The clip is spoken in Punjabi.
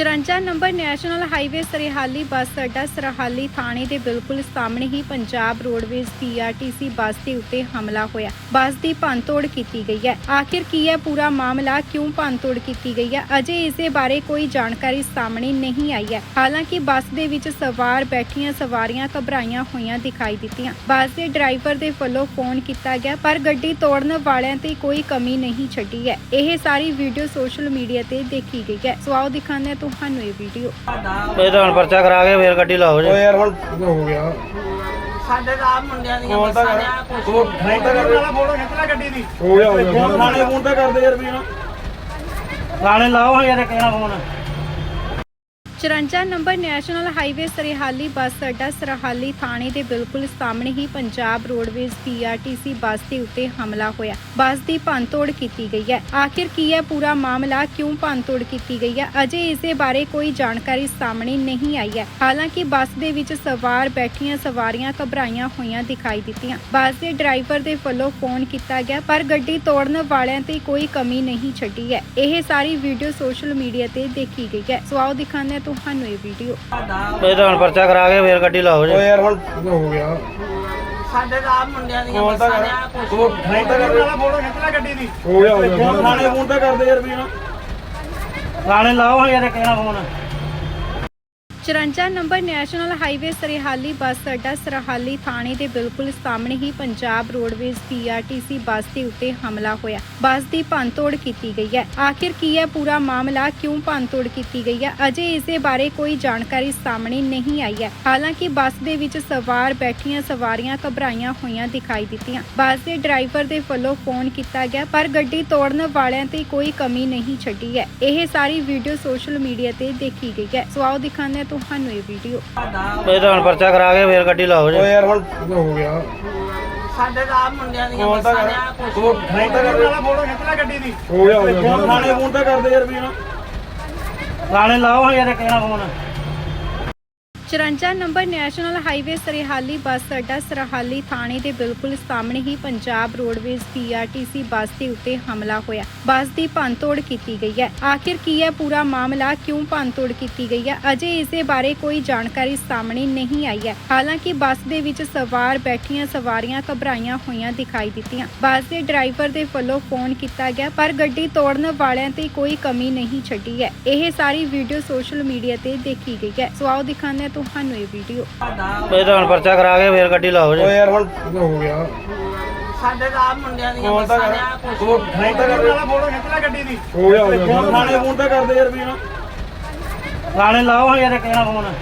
54 number national highway Sarhali bus ਅੱਡਾ ਸਰਹਾਲੀ ਥਾਣੇ ਦੇ ਬਿਲਕੁਲ ਸਾਹਮਣੇ ਹੀ ਪੰਜਾਬ ਰੋਡਵੇਜ਼ ਪੀਆਰਟੀਸੀ ਬੱਸ ਦੇ ਉੱਤੇ ਹਮਲਾ ਹੋਇਆ। ਬੱਸ ਦੀ ਭੰਨਤੋੜ ਕੀਤੀ ਗਈ ਹੈ। ਆਖਿਰ ਕੀ ਹੈ ਪੂਰਾ ਮਾਮਲਾ ਕਿਉਂ ਭੰਨਤੋੜ ਕੀਤੀ ਗਈ ਹੈ? ਅਜੇ ਇਸ ਦੇ ਬਾਰੇ ਕੋਈ ਜਾਣਕਾਰੀ ਸਾਹਮਣੇ ਨਹੀਂ ਆਈ ਹੈ। ਹਾਲਾਂਕਿ ਬੱਸ ਦੇ ਵਿੱਚ ਸਵਾਰ ਬੈਠੀਆਂ ਸਵਾਰੀਆਂ ਘਬਰਾਈਆਂ ਹੋਈਆਂ ਦਿਖਾਈ ਦਿੱਤੀਆਂ। ਬੱਸ ਦੇ ਡਰਾਈਵਰ ਦੇ ਵੱਲੋਂ ਫੋਨ ਕੀਤਾ ਗਿਆ, ਪਰ ਗੱਡੀ ਤੋੜਨ ਵਾਲਿਆਂ ਤੇ ਕੋਈ ਕਮੀ ਨਹੀਂ ਛੱਡੀ ਹੈ। ਇਹ ਸਾਰੀ ਵੀਡੀਓ ਸੋਸ਼ਲ ਮੀਡੀਆ ਤੇ ਦੇਖੀ ਗਈ ਹੈ। ਸੋ ਆਓ ਦਿਖਾਉਂਦੇ ਹਾਂ ਤੁਹਾਨੂੰ ਇਹ ਵੀਡੀਓ ਇਹ ਤਾਂ ਹੁਣ ਪਰਚਾ ਕਰਾ ਕੇ ਫੇਰ ਗੱਡੀ ਲਾਓ ਜੀ। ਓ ਯਾਰ ਹੁਣ ਹੋ ਗਿਆ। ਸਾਡੇ ਆਪ ਮੁੰਡਿਆਂ ਦੀਆਂ ਫੋਨ ਤਾਂ ਬੱਸਾਂ ਕਰ। ਨੇ ਆ ਕੁਛ। ਫੋਨ ਤਾਂ ਕਰ। ਫੋਟੋ ਖਿੱਚ ਲੈ ਗੱਡੀ ਦੀ। ਹੋ ਗਿਆ ਹੋ ਗਿਆ। ਥਾਣੇ ਫੋਨ ਤਾਂ ਕਰਦੇ ਯਾਰ ਵੀ ਨਾ ਲਾਓ ਹਾਂ ਯਾਰ ਕਿਹੜਾ phone. 54 number national highway Sarhali bus ਅੱਡਾ ਸਰਹਾਲੀ ਥਾਣੇ ਦੇ ਬਿਲਕੁਲ ਸਾਹਮਣੇ ਹੀ ਪੰਜਾਬ ਰੋਡਵੇਜ਼ ਪੀਆਰਟੀਸੀ ਬੱਸ ਦੇ ਉੱਤੇ ਹਮਲਾ ਹੋਇਆ। ਬੱਸ ਦੀ ਭੰਨਤੋੜ ਕੀਤੀ ਗਈ ਹੈ। ਆਖਿਰ ਕੀ ਹੈ ਪੂਰਾ ਮਾਮਲਾ ਕਿਉਂ ਭੰਨਤੋੜ ਕੀਤੀ ਗਈ ਹੈ? ਅਜੇ ਇਸ ਦੇ ਬਾਰੇ ਕੋਈ ਜਾਣਕਾਰੀ ਸਾਹਮਣੇ ਨਹੀਂ ਆਈ ਹੈ। ਹਾਲਾਂਕਿ ਬੱਸ ਦੇ ਵਿੱਚ ਸਵਾਰ ਬੈਠੀਆਂ ਸਵਾਰੀਆਂ ਘਬਰਾਈਆਂ ਹੋਈਆਂ ਦਿਖਾਈ ਦਿੱਤੀਆਂ। ਬੱਸ ਦੇ ਡਰਾਈਵਰ ਦੇ ਵੱਲੋਂ ਫੋਨ ਕੀਤਾ ਗਿਆ, ਪਰ ਗੱਡੀ ਤੋੜਨ ਵਾਲਿਆਂ ਤੇ ਕੋਈ ਕਮੀ ਨਹੀਂ ਛੱਡੀ ਹੈ। ਇਹ ਸਾਰੀ ਵੀਡੀਓ ਸੋਸ਼ਲ ਮੀਡੀਆ ਤੇ ਦੇਖੀ ਗਈ ਹੈ। ਸੋ ਆਓ ਦਿਖਾਉਂਦੇ ਤੁਹਾਨੂੰ ਇਹ ਵੀਡੀਓ ਇਹ ਤਾਂ ਹੁਣ ਪਰਚਾ ਕਰਾ ਕੇ ਫੇਰ ਗੱਡੀ ਲਾਓ ਜੀ। ਓ ਯਾਰ ਹੁਣ ਹੋ ਗਿਆ? ਸਾਡੇ ਆਪ ਮੁੰਡਿਆਂ ਦੀਆਂ ਫੋਨ ਤਾਂ ਬੱਸਾਂ ਕਰ ਫੋਨ ਤਾਂ ਕਰ ਫੋਟੋ ਖਿੱਚ ਲੈ ਗੱਡੀ ਦੀ। ਹੋ ਗਿਆ ਹੋ ਗਿਆ। ਥਾਣੇ ਫੋਨ ਤਾਂ ਕਰਦੇ ਯਾਰ ਵੀ ਨਾ ਥਾਣੇ ਲਾਓ ਹਾਂ ਯਾਰ ਕਿਹੜਾ phone. 54 number national highway Sarhali bus ਅੱਡਾ ਸਰਹਾਲੀ ਥਾਣੇ ਦੇ ਬਿਲਕੁਲ ਸਾਹਮਣੇ ਹੀ ਪੰਜਾਬ ਰੋਡਵੇਜ਼ ਪੀਆਰਟੀਸੀ ਬੱਸ ਦੇ ਉੱਤੇ ਹਮਲਾ ਹੋਇਆ। ਬੱਸ ਦੀ ਭੰਨਤੋੜ ਕੀਤੀ ਗਈ ਹੈ। ਆਖਿਰ ਕੀ ਹੈ ਪੂਰਾ ਮਾਮਲਾ ਕਿਉਂ ਭੰਨਤੋੜ ਕੀਤੀ ਗਈ ਹੈ? ਅਜੇ ਇਸ ਬਾਰੇ ਕੋਈ ਜਾਣਕਾਰੀ ਸਾਹਮਣੇ ਨਹੀਂ ਆਈ ਹੈ। ਹਾਲਾਂਕਿ ਬੱਸ ਦੇ ਵਿੱਚ ਸਵਾਰ ਬੈਠੀਆਂ ਸਵਾਰੀਆਂ ਘਬਰਾਈਆਂ ਹੋਈਆਂ ਦਿਖਾਈ ਦਿੱਤੀਆਂ। ਬੱਸ ਦੇ ਡਰਾਈਵਰ ਦੇ ਵੱਲੋਂ ਫੋਨ ਕੀਤਾ ਗਿਆ, ਪਰ ਗੱਡੀ ਤੋੜਨ ਵਾਲਿਆਂ ਤੇ ਕੋਈ ਕਮੀ ਨਹੀਂ ਛੱਡੀ ਹੈ। ਇਹ ਸਾਰੀ ਵੀਡੀਓ ਸੋਸ਼ਲ ਮੀਡੀਆ ਤੇ ਦੇਖੀ ਗਈ ਹੈ। ਸੋ ਆਓ ਦਿਖਾਉਂਦੇ ਤੁਹਾਨੂੰ ਇਹ ਵੀਡੀਓ ਤਾਂ ਹੁਣ ਪਰਚਾ ਕਰਾ ਕੇ ਫੇਰ ਗੱਡੀ ਲਾਓ ਜੀ। ਓ ਯਾਰ ਹੁਣ ਹੋ ਗਿਆ। ਸਾਡੇ ਤਾਂ ਆਪ ਮੁੰਡਿਆਂ ਦੀਆਂ ਫੋਨ ਤਾਂ ਬੱਸਾਂ ਨੇ ਆ ਕੁਛ ਫੋਨ ਤਾਂ ਕਰ। ਫੋਟੋ ਖਿੱਚ ਲੈ ਗੱਡੀ ਦੀ। ਹੋ ਗਿਆ ਹੋ ਗਿਆ। ਥਾਣੇ ਫੋਨ ਤਾਂ ਕਰਦੇ ਯਾਰ ਵੀ ਨਾ ਥਾਣੇ ਲਾਓ ਹਾਂ ਯਾਰ ਕਿਹੜਾ phone. 54 number national highway Sarhali bus ਅੱਡਾ ਸਰਹਾਲੀ ਥਾਣੇ ਦੇ ਬਿਲਕੁਲ ਸਾਹਮਣੇ ਹੀ ਪੰਜਾਬ ਰੋਡਵੇਜ਼ ਪੀਆਰਟੀਸੀ ਬੱਸ ਦੇ ਉੱਤੇ ਹਮਲਾ ਹੋਇਆ। ਬੱਸ ਦੀ ਭੰਨਤੋੜ ਕੀਤੀ ਗਈ ਹੈ। ਆਖਿਰ ਕੀ ਹੈ ਪੂਰਾ ਮਾਮਲਾ ਕਿਉਂ ਭੰਨਤੋੜ ਕੀਤੀ ਗਈ ਹੈ? ਅਜੇ ਇਸ ਦੇ ਬਾਰੇ ਕੋਈ ਜਾਣਕਾਰੀ ਸਾਹਮਣੇ ਨਹੀਂ ਆਈ ਹੈ। ਹਾਲਾਂਕਿ ਬੱਸ ਦੇ ਵਿੱਚ ਸਵਾਰ ਬੈਠੀਆਂ ਸਵਾਰੀਆਂ ਘਬਰਾਈਆਂ ਹੋਈਆਂ ਦਿਖਾਈ ਦਿੱਤੀਆਂ। ਬੱਸ ਦੇ ਡਰਾਈਵਰ ਦੇ ਵੱਲੋਂ ਫੋਨ ਕੀਤਾ ਗਿਆ, ਪਰ ਗੱਡੀ ਤੋੜਨ ਵਾਲਿਆਂ ਤੇ ਕੋਈ ਕਮੀ ਨਹੀਂ ਛੱਡੀ ਹੈ। ਇਹ ਸਾਰੀ ਵੀਡੀਓ ਸੋਸ਼ਲ ਮੀਡੀਆ ਤੇ ਦੇਖੀ ਗਈ ਹੈ। ਸੋ ਆਓ ਦਿਖਾਉਂਦੇ ਹਾਂ ਤੁਹਾਨੂੰ ਇਹ ਵੀਡੀਓ ਇਹ ਤਾਂ ਹੁਣ ਪਰਚਾ ਕਰਾ ਕੇ ਫੇਰ ਗੱਡੀ ਲਾਓ ਜੀ। ਓ ਯਾਰ ਹੁਣ ਹੋ ਗਿਆ? ਸਾਡੇ ਤਾਂ ਆਪ ਮੁੰਡਿਆਂ ਦੀਆਂ ਬੱਸਾਂ ਆ ਕੁਛ ਫੋਨ ਤਾਂ ਕਰ। ਫੋਟੋ ਖਿੱਚ ਲੈ ਗੱਡੀ ਦੀ। ਹੋ ਗਿਆ ਹੋ ਗਿਆ। ਥਾਣੇ ਫੋਨ ਤਾਂ ਕਰਦੇ ਯਾਰ ਵੀ ਨਾ। ਥਾਣੇ ਲਾਓ ਹਾਂ ਯਾਰ ਕਿਹੜਾ ਫੋਨ।